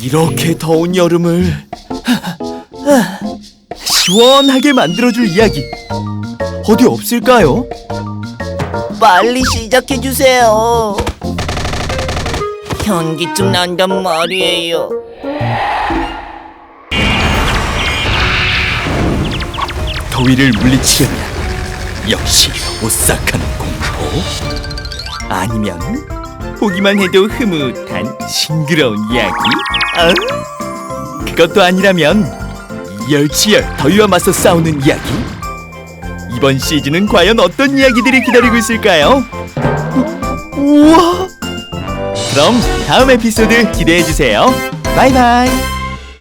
이렇게 더운 여름을 시원하게 만들어줄 이야기 어디 없을까요? 빨리 시작해 주세요. 현기증 난단 말이에요. 더위를 물리치려면 역시 오싹한 공포 아니면 보기만 해도 흐뭇한 싱그러운 이야기. 아? 그것도 아니라면 이열치열 더위와 맞서 싸우는 이야기. 이번 시즌은 과연 어떤 이야기들이 기다리고 있을까요? 우- 우와! 그럼 다음 에피소드 기대해주세요. 바이바이